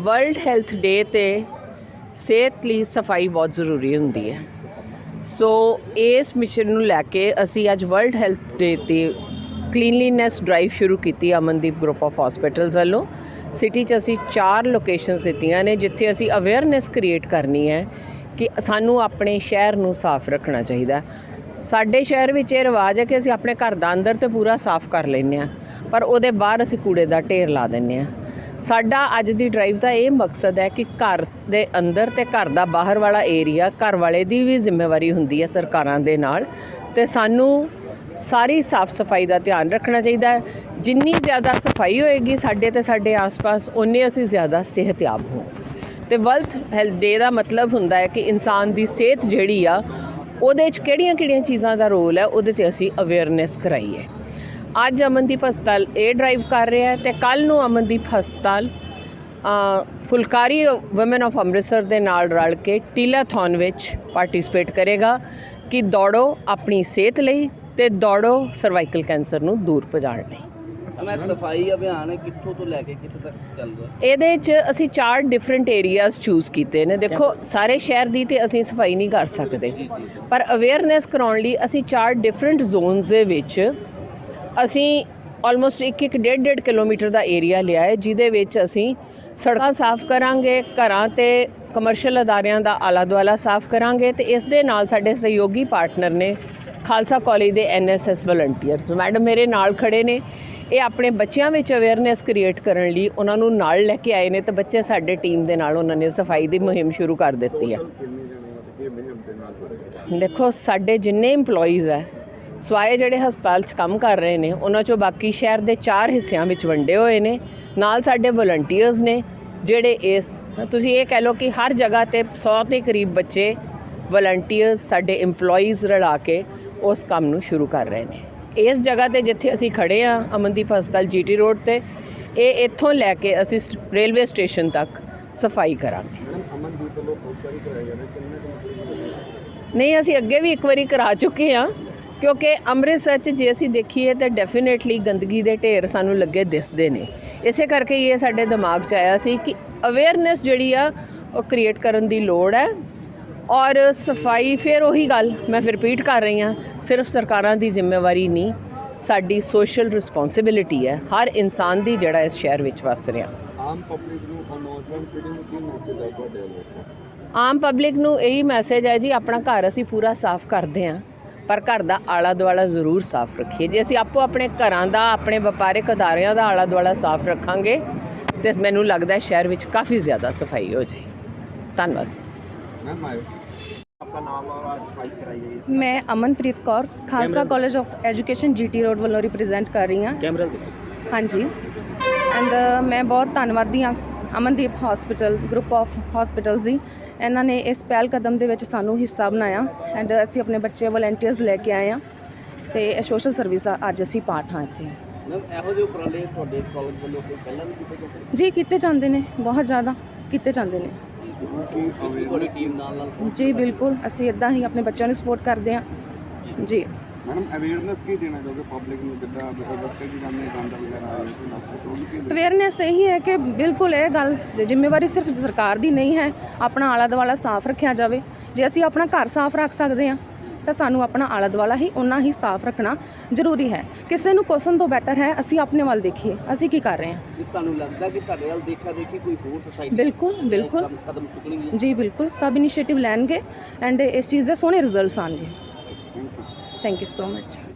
World health ਡੇ ਤੇ ਸਿਹਤ ਲਈ ਸਫ਼ਾਈ ਬਹੁਤ ਜ਼ਰੂਰੀ ਹੁੰਦੀ ਹੈ। ਸੋ ਇਸ ਮਿਸ਼ਨ ਨੂੰ ਲੈ ਕੇ ਅਸੀਂ ਅੱਜ ਵਰਲਡ ਹੈਲਥ ਡੇ ਤੇ ਕਲੀਨਲੀਨੈਸ ਡਰਾਈਵ ਸ਼ੁਰੂ ਕੀਤੀ ਅਮਨਦੀਪ ਗਰੁੱਪ ਆਫ ਹਸਪੀਟਲਸ ਵੱਲੋਂ। ਸਿਟੀ 'ਚ ਅਸੀਂ ਚਾਰ ਲੋਕੇਸ਼ਨਸ ਦਿੱਤੀਆਂ ਨੇ, ਜਿੱਥੇ ਅਸੀਂ ਅਵੇਅਰਨੈਸ ਕ੍ਰੀਏਟ ਕਰਨੀ ਹੈ ਕਿ ਸਾਨੂੰ ਆਪਣੇ ਸ਼ਹਿਰ ਨੂੰ ਸਾਫ਼ ਰੱਖਣਾ ਚਾਹੀਦਾ ਸਾਡੇ ਸ਼ਹਿਰ ਵਿੱਚ ਇਹ ਰਿਵਾਜ ਹੈ ਕਿ ਅਸੀਂ ਆਪਣੇ ਘਰ ਦਾ ਅੰਦਰ ਤੇ ਪੂਰਾ ਸਾਫ਼ ਕਰ ਲੈਂਦੇ ਹਾਂ, ਪਰ ਉਹਦੇ ਬਾਹਰ ਅਸੀਂ ਕੂੜੇ ਦਾ ਢੇਰ ਲਾ ਦਿੰਦੇ ਹਾਂ। ਸਾਡਾ ਅੱਜ ਦੀ ਡਰਾਈਵ ਦਾ ਇਹ ਮਕਸਦ ਹੈ ਕਿ ਘਰ ਦੇ ਅੰਦਰ ਤੇ ਘਰ ਦਾ ਬਾਹਰ ਵਾਲਾ ਏਰੀਆ ਘਰ ਵਾਲੇ ਦੀ ਵੀ ਜ਼ਿੰਮੇਵਾਰੀ ਹੁੰਦੀ ਹੈ ਸਰਕਾਰਾਂ ਦੇ ਨਾਲ ਤੇ ਸਾਨੂੰ ਸਾਰੀ ਸਾਫ਼ ਸਫ਼ਾਈ ਦਾ ਧਿਆਨ ਰੱਖਣਾ ਚਾਹੀਦਾ ਹੈ। ਜਿੰਨੀ ਜ਼ਿਆਦਾ ਸਫ਼ਾਈ ਹੋਏਗੀ ਸਾਡੇ ਤੇ ਸਾਡੇ ਆਸ-ਪਾਸ ਉਨੇ ਅਸੀਂ ਜ਼ਿਆਦਾ ਸਿਹਤਯਾਬ ਹੋ ਤੇ ਵਰਲਡ ਹੈਲਥ ਡੇ ਦਾ ਮਤਲਬ ਹੁੰਦਾ ਹੈ ਕਿ ਇਨਸਾਨ ਦੀ ਸਿਹਤ ਜਿਹੜੀ ਆ, ਉਹਦੇ 'ਚ ਕਿਹੜੀਆਂ-ਕਿਹੜੀਆਂ ਚੀਜ਼ਾਂ ਦਾ ਰੋਲ ਹੈ, ਉਹਦੇ ਤੇ ਅਸੀਂ ਅਵੇਅਰਨੈਸ ਕਰਾਈਏ। ਅੱਜ ਅਮਨਦੀਪ ਹਸਪਤਾਲ ਇਹ ਡਰਾਈਵ ਕਰ ਰਿਹਾ ਹੈ ਤੇ ਕੱਲ ਨੂੰ ਅਮਨਦੀਪ ਹਸਪਤਾਲ ਫੁਲਕਾਰੀ ਔਮਨ ਆਫ ਅੰਮ੍ਰਿਤਸਰ ਦੇ ਨਾਲ ਰਲ ਕੇ ਟੀਲਾਥੌਨ ਵਿੱਚ ਪਾਰਟਿਸਿਪੇਟ ਕਰੇਗਾ ਕਿ ਦੌੜੋ ਆਪਣੀ ਸਿਹਤ ਲਈ ਤੇ ਦੌੜੋ ਸਰਵਾਈਕਲ ਕੈਂਸਰ ਨੂੰ ਦੂਰ ਭਜਾਉਣ ਲਈ। ਮੈਂ ਸਫ਼ਾਈ ਅਭਿਆਨ ਕਿੱਥੋਂ ਤੋਂ ਲੈ ਕੇ ਕਿੱਥੇ ਤੱਕ ਚੱਲ ਰਿਹਾ? ਇਹਦੇ 'ਚ ਅਸੀਂ ਚਾਰ ਡਿਫਰੈਂਟ ਏਰੀਆਜ਼ ਚੂਜ਼ ਕੀਤੇ ਨੇ। ਦੇਖੋ ਸਾਰੇ ਸ਼ਹਿਰ ਦੀ ਤੇ ਅਸੀਂ ਸਫ਼ਾਈ ਨਹੀਂ ਕਰ ਸਕਦੇ। ਪਰ ਅਵੇਅਰਨੈਸ ਕਰਾਉਣ ਲਈ ਅਸੀਂ ਚਾਰ ਡਿਫਰੈਂਟ ਜ਼ੋਨਸ ਦੇ ਵਿੱਚ ਅਸੀਂ ਆਲਮੋਸਟ 1 1 1.5 1.5 ਕਿਲੋਮੀਟਰ ਦਾ ਏਰੀਆ ਲਿਆ ਹੈ ਜਿਹਦੇ ਵਿੱਚ ਅਸੀਂ ਸੜਕਾਂ ਸਾਫ਼ ਕਰਾਂਗੇ ਘਰਾਂ ਤੇ ਕਮਰਸ਼ੀਅਲ ਅਦਾਰਿਆਂ ਦਾ ਆਲਾ ਦੁਆਲਾ ਸਾਫ਼ ਕਰਾਂਗੇ ਤੇ ਇਸ ਦੇ ਨਾਲ ਸਾਡੇ ਸਹਿਯੋਗੀ ਪਾਰਟਨਰ ਨੇ ਖਾਲਸਾ ਕਾਲਜ ਦੇ ਐਨਐਸਐਸ ਵਲੰਟੀਅਰਸ ਮੈਡਮ ਮੇਰੇ ਨਾਲ ਖੜੇ ਨੇ ਇਹ ਆਪਣੇ ਬੱਚਿਆਂ ਵਿੱਚ ਅਵੇਅਰਨੈਸ ਕ੍ਰੀਏਟ ਕਰਨ ਲਈ ਉਹਨਾਂ ਨੂੰ ਨਾਲ ਲੈ ਕੇ ਆਏ ਨੇ ਤੇ ਬੱਚੇ ਸਾਡੇ ਟੀਮ ਦੇ ਨਾਲ ਉਹਨਾਂ ਨੇ ਸਫ਼ਾਈ ਦੀ ਮੁਹਿੰਮ ਸ਼ੁਰੂ ਕਰ ਦਿੱਤੀ ਹੈ। ਦੇਖੋ ਸਾਡੇ ਜਿੰਨੇ EMPLOYEES ਹੈ ਸਵਾਏ ਜਿਹੜੇ ਹਸਪਤਾਲ 'ਚ ਕੰਮ ਕਰ ਰਹੇ ਨੇ ਉਹਨਾਂ 'ਚੋਂ ਬਾਕੀ ਸ਼ਹਿਰ ਦੇ ਚਾਰ ਹਿੱਸਿਆਂ ਵਿੱਚ ਵੰਡੇ ਹੋਏ ਨੇ। ਨਾਲ ਸਾਡੇ ਵਲੰਟੀਅਰਸ ਨੇ ਜਿਹੜੇ ਇਸ ਤੁਸੀਂ ਇਹ ਕਹਿ ਲਓ ਕਿ ਹਰ ਜਗ੍ਹਾ ਤੇ 100 ਦੇ ਕਰੀਬ ਬੱਚੇ ਵਲੰਟੀਅਰਸ ਸਾਡੇ EMPLOYEES ਰਲਾ ਕੇ ਉਸ ਕੰਮ ਨੂੰ ਸ਼ੁਰੂ ਕਰ ਰਹੇ ਨੇ। ਇਸ ਜਗ੍ਹਾ ਤੇ ਜਿੱਥੇ ਅਸੀਂ ਖੜੇ ਆ ਅਮਨਦੀਪ ਹਸਪਤਾਲ ਜੀਟੀ ਰੋਡ ਤੇ ਇਹ ਇੱਥੋਂ ਲੈ ਕੇ ਅਸੀਂ ਰੇਲਵੇ ਸਟੇਸ਼ਨ ਤੱਕ ਸਫ਼ਾਈ ਕਰਾਂਗੇ। ਨਹੀਂ ਅਸੀਂ ਅੱਗੇ ਵੀ ਇੱਕ ਵਾਰੀ ਕਰਾ ਚੁੱਕੇ ਹਾਂ। ਕਿਉਂਕਿ ਅੰਮ੍ਰਿਤਸਰ 'ਚ ਜੇ ਅਸੀਂ ਦੇਖੀਏ ਤਾਂ ਡੈਫੀਨੇਟਲੀ ਗੰਦਗੀ ਦੇ ਢੇਰ ਸਾਨੂੰ ਲੱਗੇ ਦਿਸਦੇ ਨੇ। ਇਸੇ ਕਰਕੇ ਇਹ ਸਾਡੇ ਦਿਮਾਗ 'ਚ ਆਇਆ ਸੀ ਕਿ ਅਵੇਅਰਨੈਸ ਜਿਹੜੀ ਆ ਉਹ ਕ੍ਰੀਏਟ ਕਰਨ ਦੀ ਲੋੜ ਹੈ। ਔਰ ਸਫ਼ਾਈ ਫਿਰ ਉਹੀ ਗੱਲ ਮੈਂ ਫਿਰ ਰਿਪੀਟ ਕਰ ਰਹੀ ਹਾਂ ਸਿਰਫ ਸਰਕਾਰਾਂ ਦੀ ਜ਼ਿੰਮੇਵਾਰੀ ਨਹੀਂ ਸਾਡੀ ਸੋਸ਼ਲ ਰਿਸਪੌਂਸਿਬਿਲਿਟੀ ਹੈ। ਹਰ ਇਨਸਾਨ ਦੀ ਜਿਹੜਾ ਇਸ ਸ਼ਹਿਰ ਵਿੱਚ ਵਸ ਰਿਹਾ। ਆਮ ਪਬਲਿਕ ਨੂੰ ਔਰ ਨੌਜਵਾਨ ਪੀੜ੍ਹੀ ਨੂੰ ਕੀ ਮੈਸੇਜ ਹੈ ਤੁਹਾਡੇ ਵੱਲੋਂ? ਆਮ ਪਬਲਿਕ ਨੂੰ ਇਹੀ ਮੈਸੇਜ ਹੈ ਜੀ ਆਪਣਾ ਘਰ ਅਸੀਂ ਪੂਰਾ ਸਾਫ਼ ਕਰਦੇ ਹਾਂ। ਪਰ ਘਰ ਦਾ ਆਲਾ ਦੁਆਲਾ ਜ਼ਰੂਰ ਸਾਫ਼ ਰੱਖੀਏ। ਜੇ ਅਸੀਂ ਆਪੋ ਆਪਣੇ ਘਰਾਂ ਦਾ ਆਪਣੇ ਵਪਾਰਕ ਅਦਾਰਿਆਂ ਦਾ ਆਲਾ ਦੁਆਲਾ ਸਾਫ਼ ਰੱਖਾਂਗੇ ਤੇ ਮੈਨੂੰ ਲੱਗਦਾ ਸ਼ਹਿਰ ਵਿੱਚ ਕਾਫੀ ਜ਼ਿਆਦਾ ਸਫ਼ਾਈ ਹੋ ਜਾਏ ਧੰਨਵਾਦ। ਮੈਂ Amanpreet Kaur Khalsa college of education GT road ਵੱਲੋਂ ਰਿਪਰੈਜ਼ੈਂਟ ਕਰ ਰਹੀ ਹਾਂ। ਕੈਮਰਾ ਹਾਂਜੀ। ਐਂਡ ਮੈਂ ਬਹੁਤ ਧੰਨਵਾਦੀ ਹਾਂ Amandeep hospital group of hospitals ਦੀ ਇਹਨਾਂ ਨੇ ਇਸ ਪਹਿਲ ਕਦਮ ਦੇ ਵਿੱਚ ਸਾਨੂੰ ਹਿੱਸਾ ਬਣਾਇਆ ਐਂਡ ਅਸੀਂ ਆਪਣੇ ਬੱਚੇ ਵਲੰਟੀਅਰਸ ਲੈ ਕੇ ਆਏ ਹਾਂ। ਤੇ ਇਹ ਸੋਸ਼ਲ ਸਰਵਿਸ ਦਾ ਅੱਜ ਅਸੀਂ ਪਾਰਟ ਹਾਂ ਇੱਥੇ। ਮੈਮ ਇਹੋ ਜਿਹੇ ਉਪਰਾਲੇ ਤੁਹਾਡੇ ਕਾਲਜ ਵੱਲੋਂ ਕੋਈ ਪਹਿਲਾਂ ਵੀ ਕੀਤੇ ਗਏ? ਜੀ ਕੀਤੇ ਜਾਂਦੇ ਨੇ ਬਹੁਤ ਜ਼ਿਆਦਾ ਕੀਤੇ ਜਾਂਦੇ ਨੇ। ਜੀ ਬਿਲਕੁਲ ਅਸੀਂ ਇਦਾਂ ਹੀ ਆਪਣੇ ਬੱਚਿਆਂ ਨੂੰ ਸਪੋਰਟ ਕਰਦੇ ਹਾਂ। ਜੀ। ਮੈਡਮ ਅਵੇਅਰਨੈਸ ਕੀ ਦੇਣਾ ਚਾਹੋਗੇ ਪਬਲਿਕ ਨੂੰ? ਜਿੱਦਾਂ ਰਸਤੇ ਦੀ ਜਾਂਦੇ ਗੰਦ ਵਗੈਰਾ ਆ ਰਿਹਾ ਨਾ ਉਹ ਕੀ ਅਵੇਅਰਨੈਸ ਇਹੀ ਹੈ ਕਿ ਬਿਲਕੁਲ ਇਹ ਗੱਲ ਜ਼ਿੰਮੇਵਾਰੀ ਸਿਰਫ ਸਰਕਾਰ ਦੀ ਨਹੀਂ ਹੈ। ਆਪਣਾ ਆਲਾ ਦੁਆਲਾ ਸਾਫ਼ ਰੱਖਿਆ ਜਾਵੇ। ਜੇ ਅਸੀਂ ਆਪਣਾ ਘਰ ਸਾਫ਼ ਰੱਖ ਸਕਦੇ ਹਾਂ ਤਾਂ ਸਾਨੂੰ ਆਪਣਾ ਆਲਾ ਦੁਆਲਾ ਹੀ ਉਨਾ ਹੀ ਸਾਫ਼ ਰੱਖਣਾ ਜ਼ਰੂਰੀ ਹੈ। ਕਿਸੇ ਨੂੰ ਕੋਸਣ ਤੋਂ ਬੈਟਰ ਹੈ ਅਸੀਂ ਆਪਣੇ ਵੱਲ ਦੇਖੀਏ ਅਸੀਂ ਕੀ ਕਰ ਰਹੇ ਹਾਂ। ਜੇ ਤੁਹਾਨੂੰ ਲੱਗਦਾ ਕਿ ਤੁਹਾਡੇ ਵੱਲ ਦੇਖਾ ਦੇਖੀ ਕੋਈ ਹੋਰ ਸੁਸਾਇਟੀ ਬਿਲਕੁਲ ਬਿਲਕੁਲ। ਕਦਮ ਚੁੱਕਣਗੇ ਜੀ ਬਿਲਕੁਲ। ਸਭ ਇਨੀਸ਼ੀਏਟਿਵ ਲੈਣਗੇ ਐਂਡ ਇਸ ਚੀਜ਼ ਦੇ ਸੋਹਣੇ ਰਿਜ਼ਲਟਸ ਆਣਗੇ thank you so much.